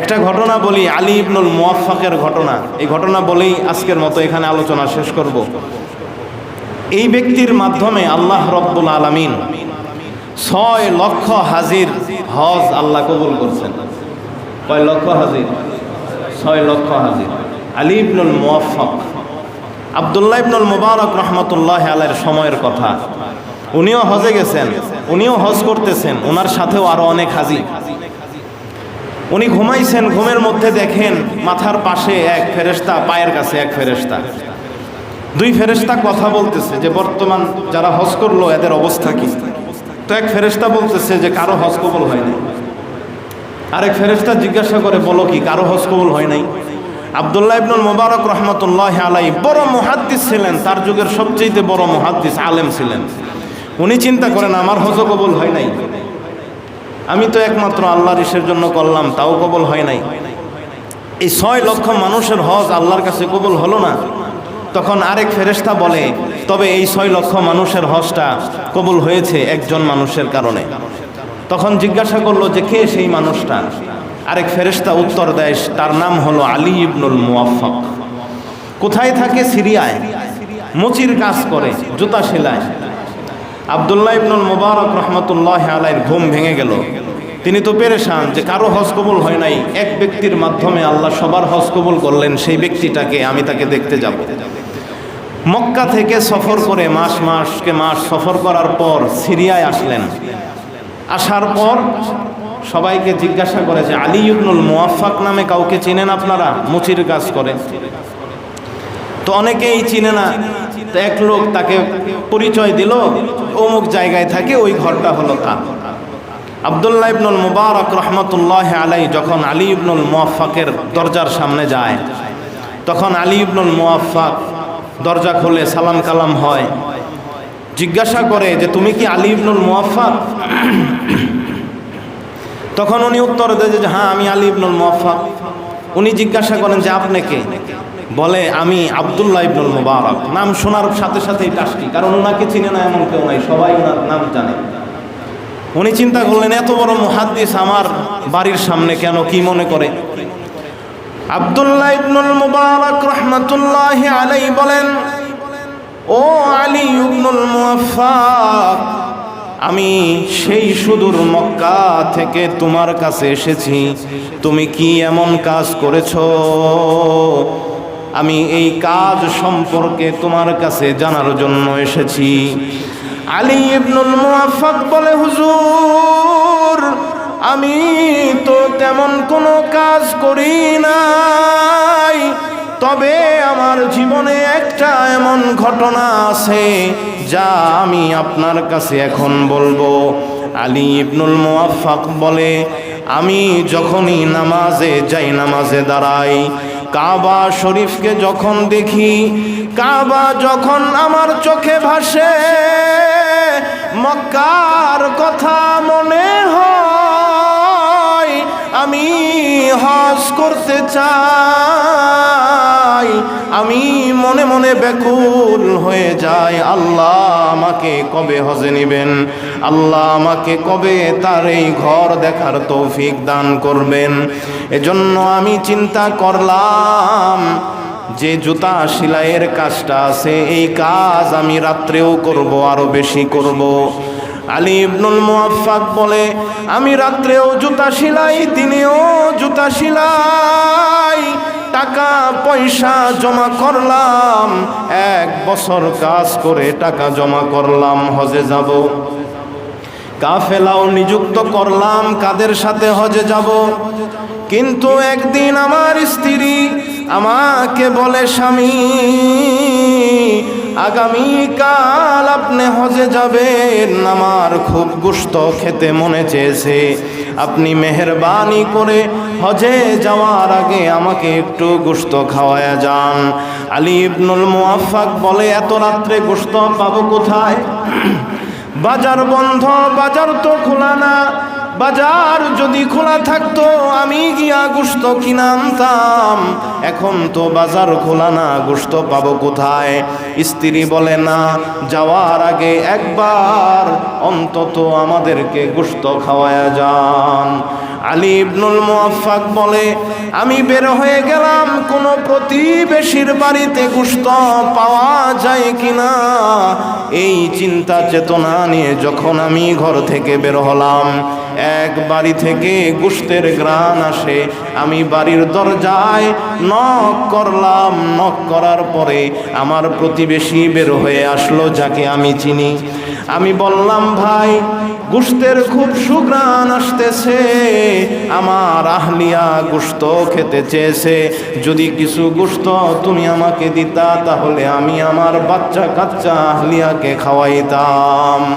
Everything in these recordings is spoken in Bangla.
একটা ঘটনা বলি, আলী ইবনুল মুয়াফাকের ঘটনা। এই ঘটনা বলেই আজকের মতো এখানে আলোচনা শেষ করব। এই ব্যক্তির মাধ্যমে আল্লাহ রব্বুল আলামিন ছয় লক্ষ হাজির হজ আল্লাহ কবুল করছেন। কয় লক্ষ হাজির? ছয় লক্ষ হাজির। আলী ইবনুল মুয়াফাক আবদুল্লাহ ইবনুল মুবারক রহমতুল্লাহ আলের সময়ের কথা। উনিও হজে গেছেন, উনিও হজ করতেছেন ওনার সাথেও আরও অনেক হাজি উনি ঘুমাইছেন, ঘুমের মধ্যে দেখেন মাথার পাশে এক ফেরেস্তা পায়ের কাছে এক ফেরেস্তা দুই ফেরেস্তা কথা বলতেছে যে, বর্তমান যারা হজ করল, এদের অবস্থা কি? তো এক ফেরেস্তা বলতেছে যে, কারও হজ কবল হয়নি আরেক ফেরেস্তা জিজ্ঞাসা করে, বলো কি, কারও হজ কবল হয় নাই? আবদুল্লাহ ইবনুল মুবারক রহমতুল্লাহ আলাই বড় মহাদ্দিস ছিলেন, তার যুগের সবচেয়ে বড় মুহাদ্দিস, আলেম ছিলেন। উনি চিন্তা করেন, আমার হজ কবল হয় নাই? আমি তো একমাত্র আল্লাহর ইসের জন্য করলাম, তাও কবল হয় নাই। এই ছয় লক্ষ মানুষের হজ আল্লাহর কাছে কবল হলো না। তখন আরেক ফেরেস্তা বলে, তবে এই ছয় লক্ষ মানুষের হজটা কবুল হয়েছে একজন মানুষের কারণে। তখন জিজ্ঞাসা করল যে, কে সেই মানুষটা? আরেক ফেরেস্তা উত্তর দেয়, তার নাম হলো আলী ইবনুল মুয়াফাক কোথায় থাকে? সিরিয়ায়। মুচির কাজ করে, জুতা সেলায়। আবদুল্লাহ ইবনুল মুবারক রহমতুল্লাহ আলাইয়ের ঘুম ভেঙে গেল। তিনি তো পেরেশান যে কারও হজ কবুল হয় নাই। এক ব্যক্তির মাধ্যমে আল্লাহ সবার হজ কবুল করলেন, সেই ব্যক্তিটাকে আমি তাকে দেখতে যাব। মক্কা থেকে সফর করে মাস মাসকে মাস সফর করার পর সিরিয়ায় আসলেন। আসার পর সবাইকে জিজ্ঞাসা করে যে, আলী ইবনুল মুয়াফাক নামে কাউকে চিনেন আপনারা? মুচির কাজ করে। তো অনেকেই চিনে না। তো এক লোক তাকে পরিচয় দিল। অমুক জায়গায় থাকে, ওই ঘরটা হলো তার। আবদুল্লাহ ইবনুল মুবারক রহমতুল্লাহ আলাই যখন আলী ইবনুল মুয়াফাকের দরজার সামনে যায়, তখন আলী ইবনুল মুয়াফাক দরজা খুলে সালাম কালাম হয়, জিজ্ঞাসা করে যে, তুমি কি আলী ইবনুল মুয়াফাক তখন উনি উত্তর দেয় যে হ্যাঁ আমি আলী ইবনুল মুয়াফাক উনি জিজ্ঞাসা করেন যে, আপনি কে? বলে, আমি আবদুল্লাহ ইবনুল মুবারক। নাম শোনার সাথে সাথেই টাসকি কারণ ওনাকে চিনে না এমন কেউ নাই, সবাই ওনার নাম জানে। উনি চিন্তা করলেন, এত বড় মুহাদ্দিস আমার বাড়ির সামনে কেন, কি মনে করে? আবদুল্লাহ ইবনুল মুবারক রহমতুল্লাহ আলাই বলেন, ও আলী ইবনুল মুয়াফাক আমি সেই সুদূর মক্কা থেকে তোমার কাছে এসেছি। তুমি কি এমন কাজ করেছ? আমি এই কাজ সম্পর্কে তোমার কাছে জানার জন্য এসেছি। আলী ইবনুল মুআফাক বলে, হুজুর, আমি তো তেমন কোনো কাজ করি নাই, তবে আমার জীবনে একটা এমন ঘটনা আছে যা আমি আপনার কাছে এখন বলব। আলী ইবনুল মুআফাক বলে, আমি যখনই নামাজে যাই, নামাজে দাঁড়াই কাবা শরীফকে যখন দেখি, কাবা যখন আমার চোখে ভাসে, মক্কার কথা মনে হয়, আমি হজ করতে চাই, আমি মনে মনে ব্যাকুল হয়ে যাই। আল্লাহ আমাকে কবে হজে নেবেন? আল্লাহ আমাকে কবে তার এই ঘর দেখার তৌফিক দান করবেন? এজন্য আমি চিন্তা করলাম যে জুতা সেলাইয়ের কাজটা আছে, এই কাজ আমি রাত্রেও করব, আরও বেশি করব। আলী ইবনুল মুআফাক বলে, আমি রাত্রেও জুতা সেলাই, দিনেও জুতা সেলাই, টাকা পয়সা জমা করলাম, এক বছর কাজ করে টাকা জমা করলাম, হজে যাব। কাফেলাও নিযুক্ত করলাম, কাদের সাথে হজে যাব? কিন্তু একদিন আমার স্ত্রী আমাকে বলে, স্বামী, আগামীকাল আপনি হজে যাবেন। আমার খুব গুস্ত খেতে মনে চেয়েছে। আপনি মেহরবানি করে হজে যাওয়ার আগে আমাকে একটু গুস্ত খাওয়ায়া যান। আলী ইবনুল মুআফাক বলে, এত রাত্রে গুস্ত পাবো কোথায়? বাজার বন্ধ, বাজার তো খোলা না। বাজার যদি খোলা থাকতো, আমি গিয়া গুস্ত কিনা আনতাম। এখন তো বাজার খোলা না গুস্ত পাবো কোথায়? স্ত্রী বলে, না, যাওয়ার আগে একবার অন্তত আমাদেরকে গুস্ত খাওয়ায়া যান। আলী ইবনুল মুআফফাক বলে, আমি বের হয়ে গেলাম, কোনো প্রতিবেশীর বাড়িতে গুস্ত পাওয়া যায় কিনা? এই চিন্তা চেতনা নিয়ে যখন আমি ঘর থেকে বের হলাম এক বাড়ি থেকে গুস্তের গ্রান আসে। আমি বাড়ির দরজায় নক করলাম। নক করার পরে আমার প্রতিবেশী বের হয়ে আসলো, যাকে আমি চিনি। আমি বললাম, ভাই গুস্তের খুব সুগ্রাণ আসতেছে। আমার আহলিয়া গুস্ত খেতে চেয়েছে। যদি কিছু গুস্ত তুমি আমাকে দিতা, তাহলে আমি আমার বাচ্চা কাচ্চা আহলিয়াকে খাওয়াইতাম।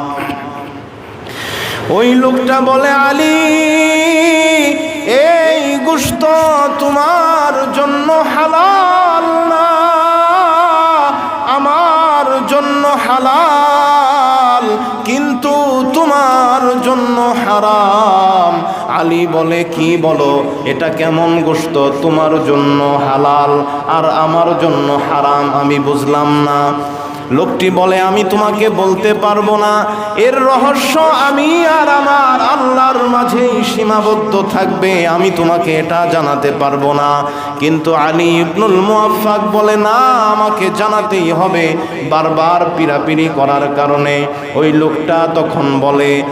ওই লোকটা বলে, আলী, এই গুস্ত তোমার জন্য হালাল না। আমার জন্য হালাল, কিন্তু তোমার জন্য হারাম। আলী বলে, কি বলো, এটা কেমন গোস্ত তোমার জন্য হালাল আর আমার জন্য হারাম, আমি বুঝলাম না। লোকটি বলে, আমি তোমাকে বলতে পারব না। এর রহস্য আমি আর আমার আল্লাহর মাঝেই সীমাবদ্ধ থাকবে। আমি তোমাকে এটা জানাতে পারব না। কিন্তু আলী ইবনুল মুআফফাক বলে, না, আমাকে জানাতেই হবে বারবার পিরাপিরি করার কারণে। ওই লোকটা তখন বলে,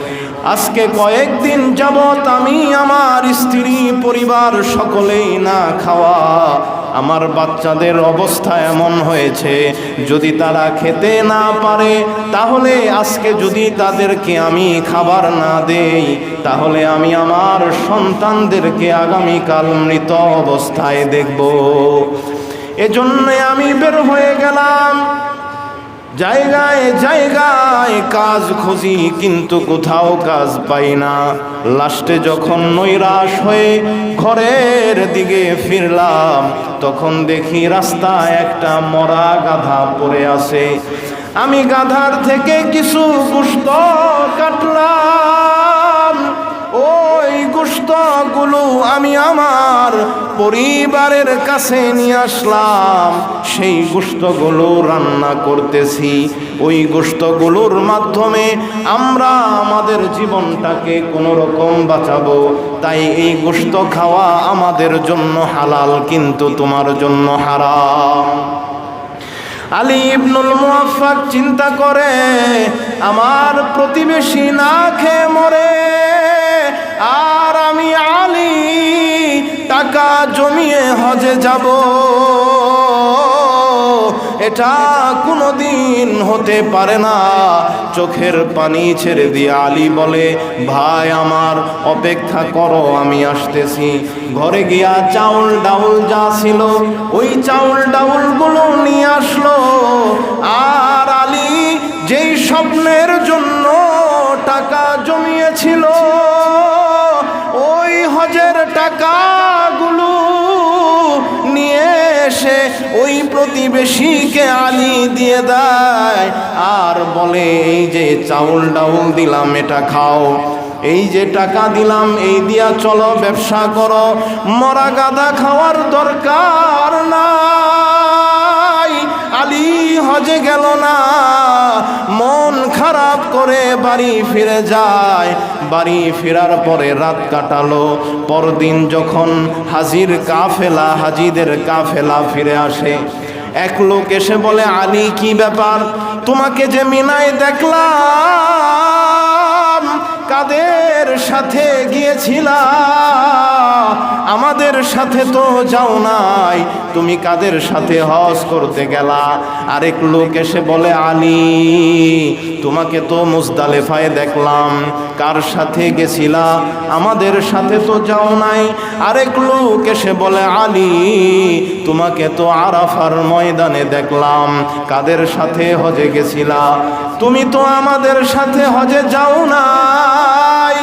আজকে কয়েকদিন যাবৎ আমি আমার স্ত্রী, পরিবার সকলেই না খাওয়া আমার বাচ্চাদের অবস্থা এমন হয়েছে, যদি তারা খেতে না পারে, তাহলে আজকে যদি তাদেরকে আমি খাবার না দেই, তাহলে আমি আমার সন্তানদেরকে আগামীকাল মৃত অবস্থায় দেখব। এজন্য আমি বের হয়ে গেলাম। জায়গায় জায়গায় কাজ খুঁজি, কিন্তু কোথাও কাজ পাই না। লাস্টে যখন নৈরাশ হয়ে ঘরের দিকে ফিরলাম, তখন দেখি রাস্তায় একটা মরা গাধা পড়ে আছে। আমি গাধার থেকে কিছু গুস্ত কাটলাম। গুস্তগুলো আমি আমার পরিবারের কাছে নিয়ে আসলাম। সেই গুস্তগুলো রান্না করতেছি। ওই গুস্তগুলোর মাধ্যমে আমরা আমাদের জীবনটাকে কোনো রকম বাঁচাবো। তাই এই গুস্ত খাওয়া আমাদের জন্য হালাল, কিন্তু তোমার জন্য হারাম। আলী ইবনুল মুআফফাক চিন্তা করে, আমার প্রতিবেশী না খেয়ে মরে। আর আমি আলী, টাকা জমিয়ে হজে যাব। এটা কোনো দিন হতে পারে না। চোখের পানি ছেড়ে দিয়ে আলী বলে, ভাই, আমার অপেক্ষা করো, আমি আসতেছি। ঘরে গিয়া চাউল ডাউল যা ছিল, ওই চাউল ডাউলগুলো নিয়ে আসলো। আর আলী যেই স্বপ্নের জন্য টাকা জমিয়েছিল এসে ওই প্রতিবেশীকে আলি দিয়ে দেয়। আর বলে, এই যে চাউল ডাউল দিলাম, এটা খাও। এই যে টাকা দিলাম, এই দিয়া চলো, ব্যবসা করো। মরা গাদা খাওয়ার দরকার আলী হজে গেল না। মন খারাপ করে বাড়ি ফিরে যায়। বাড়ি ফেরার পরে রাত কাটালো। পরদিন যখন হাজির কাফেলা, হাজিদের কাফেলা ফিরে আসে। এক লোক এসে বলে, আলী, কি ব্যাপার? তোমাকে যে মিনায় দেখলাম কাদের সাথে গিয়েছিলা। আমাদের সাথে তো যাও নাই। তুমি কাদের সাথে হজ করতে গেলা? আরেক লোক এসে বলে, আলী, তোমাকে তো মুজদালেফায় দেখলাম। কার সাথে গেছিলা? আমাদের সাথে তো যাও নাই। আরেক লোক এসে বলে, আলী, তোমাকে তো আরাফার ময়দানে দেখলাম। কাদের সাথে হজে গেছিলা? তুমি তো আমাদের সাথে হজে যাও নাই।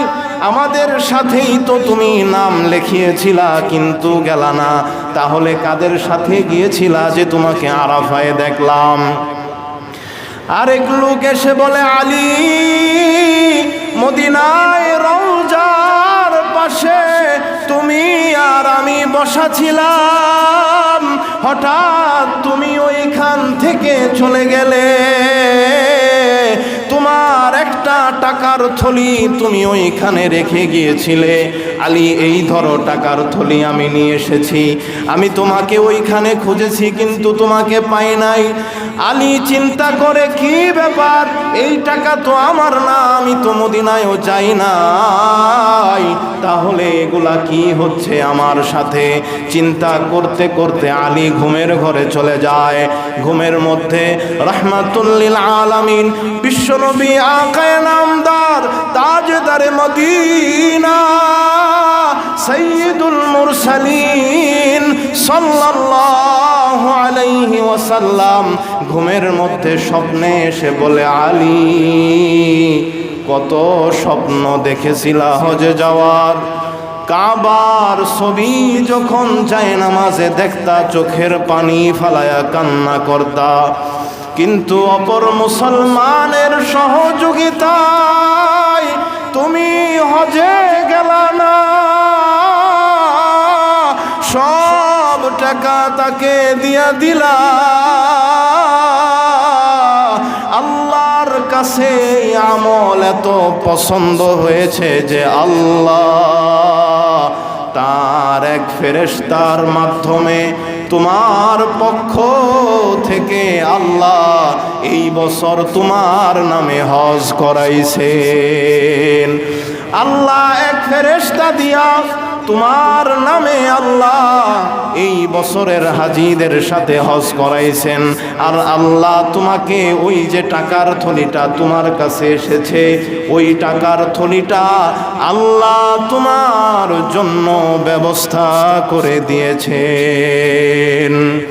আমাদের সাথেই তো তুমি নাম লিখিয়েছিলা, কিন্তু গেলা না। তাহলে কাদের সাথে গিয়েছিলা যে তোমাকে আরাফায় দেখলাম? আরেক লোক এসে বলে, আলী, মদিনায় রওজার পাশে তুমি আর আমি বসা ছিলাম। হঠাৎ তুমি ওইখান থেকে চলে গেলে, তোমার একটা টাকার থলি তুমি ওইখানে রেখে গিয়েছিলে। আলী, এই ধরো টাকার থলি আমি নিয়ে এসেছি। আমি তোমাকে ওইখানে খুঁজেছি, কিন্তু তোমাকে পাই নাই। আলী চিন্তা করে কি ব্যাপার? এই টাকা তো আমার না, আমি তো মদিনায়ও যাই নাই। তাহলে এগুলা কি হচ্ছে আমার সাথে? চিন্তা করতে করতে আলী ঘুমের ঘরে চলে যায়। ঘুমের মধ্যে রহমাতুল্লিল আলামিন, বিশ্বনবী আকায় নামদার, তাজদারে মদিনা সৈয়দুল মুরসালিন সাল্লাল্লাহু আলাইহি ওয়াসাল্লাম। ঘুমের মধ্যে স্বপ্নে এসে বলে, আলী, কত স্বপ্ন দেখেছিলা হজে যাওয়ার। কাবার ছবি যখন যায় নামাজে, দেখতা চোখের পানি ফালায়া কান্না করতা। কিন্তু অপর মুসলমানের সহযোগিতায়, তুমি হজে গেলা না? টাকা তাকে দিয়া দিলা। আল্লাহর কাছে আমল এত পছন্দ হয়েছে যে আল্লাহ তার এক ফেরেস্তার মাধ্যমে তোমার পক্ষ থেকে আল্লাহ এই বছর তোমার নামে হজ করাইছেন। আল্লাহ এক ফেরেশতা দিয়া তোমার নামে আল্লাহ এই বছরের হাজিদের সাথে হজ করাইছেন। আর আল্লাহ তোমাকে ওই যে টাকার থলিটা তোমার কাছে এসেছে, ওই টাকার থলিটা আল্লাহ তোমার জন্য ব্যবস্থা করে দিয়েছেন।